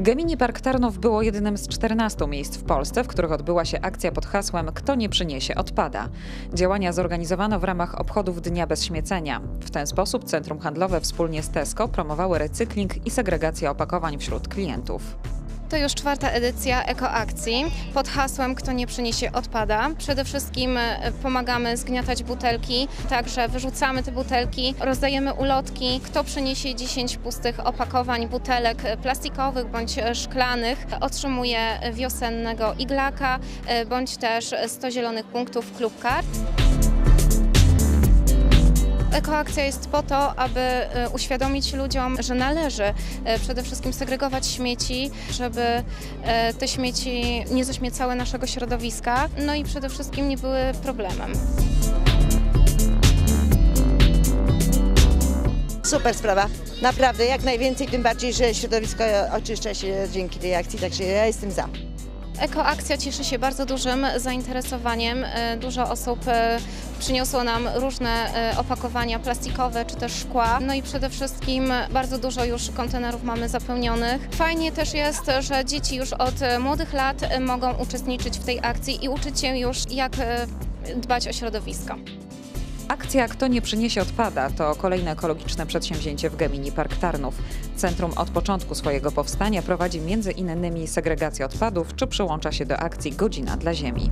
Gemini Park Tarnów było jednym z 14 miejsc w Polsce, w których odbyła się akcja pod hasłem Kto nie przyniesie odpada. Działania zorganizowano w ramach obchodów Dnia Bez Śmiecenia. W ten sposób centrum handlowe wspólnie z Tesco promowały recykling i segregację opakowań wśród klientów. To już czwarta edycja ekoakcji pod hasłem Kto nie przyniesie odpada. Przede wszystkim e, pomagamy zgniatać butelki, także wyrzucamy te butelki, rozdajemy ulotki. Kto przyniesie 10 pustych opakowań butelek plastikowych bądź szklanych, otrzymuje wiosennego iglaka e, bądź też 100 zielonych punktów Klub Kart. Ekoakcja jest po to, aby e, uświadomić ludziom, że należy e, przede wszystkim segregować śmieci, żeby e, te śmieci nie zaśmiecały naszego środowiska, no i przede wszystkim nie były problemem. Super sprawa, naprawdę, jak najwięcej, tym bardziej, że środowisko oczyszcza się dzięki tej akcji, także ja jestem za. Ekoakcja cieszy się bardzo dużym zainteresowaniem. Dużo osób przyniosło nam różne e, opakowania plastikowe czy też szkła. No i przede wszystkim bardzo dużo już kontenerów mamy zapełnionych. Fajnie też jest, że dzieci już od e, młodych lat e, mogą uczestniczyć w tej akcji i uczyć się już jak dbać o środowisko. Akcja Kto nie przyniesie odpada to kolejne ekologiczne przedsięwzięcie w Gemini Park Tarnów. Centrum od początku swojego powstania prowadzi między innymi segregację odpadów czy przyłącza się do akcji Godzina dla Ziemi.